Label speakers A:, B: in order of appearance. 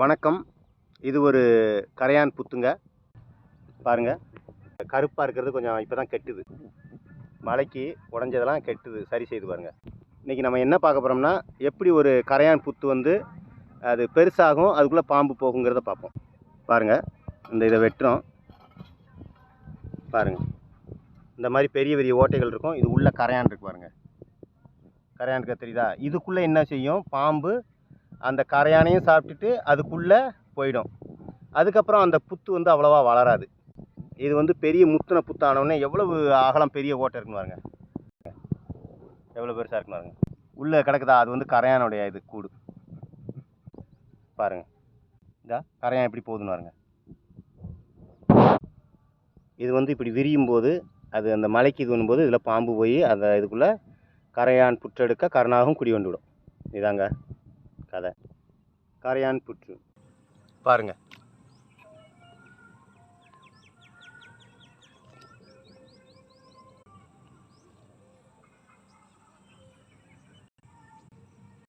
A: வணக்கம். இது ஒரு கரையான் புத்துங்க. பாருங்க. கருப்பாக இருக்கிறது கொஞ்சம் இப்போ தான் கெட்டுது. மழைக்கு உடஞ்சதெல்லாம் கெட்டுது. சரி செய்து பாருங்க. இன்றைக்கி நம்ம என்ன பார்க்க போகிறோம்னா எப்படி ஒரு கரையான் புத்து வந்து அது பெருசாகும் அதுக்குள்ளே பாம்பு போகுங்கிறத பார்ப்போம். பாருங்க. இந்த இதை வெட்டுறோம். பாருங்கள் இந்த மாதிரி பெரிய பெரிய ஓட்டைகள் இருக்கும். இது உள்ளே கரையான் இருக்கு பாருங்கள் கரையான் இருக்க தெரியுதா? இதுக்குள்ளே என்ன செய்யும்? பாம்பு அந்த கரையானையும் சாப்பிட்டுட்டு அதுக்குள்ளே போயிடும். அதுக்கப்புறம் அந்த புத்து வந்து அவ்வளோவா வளராது. இது வந்து பெரிய முத்தின புத்தானவுடனே எவ்வளவு அகலம் பெரிய ஓட்டை இருக்குன்னு பாருங்க. எவ்வளோ பெருசாக இருக்குன்னு பாருங்க. உள்ளே கிடக்குதா? அது வந்து கரையானுடைய இது கூடு. பாருங்க. இதா கரையான் எப்படி போகுதுன்னு பாருங்க. இது வந்து இப்படி விரியும் போது அது அந்த மலைக்கு இது பண்ணும்போது இதில் பாம்பு போய் அந்த இதுக்குள்ளே கரையான் புற்றெடுக்க கரணாகவும் குடி வந்துவிடும் இதாங்க. கதை. கரையான் புற்று. பாருங்கள்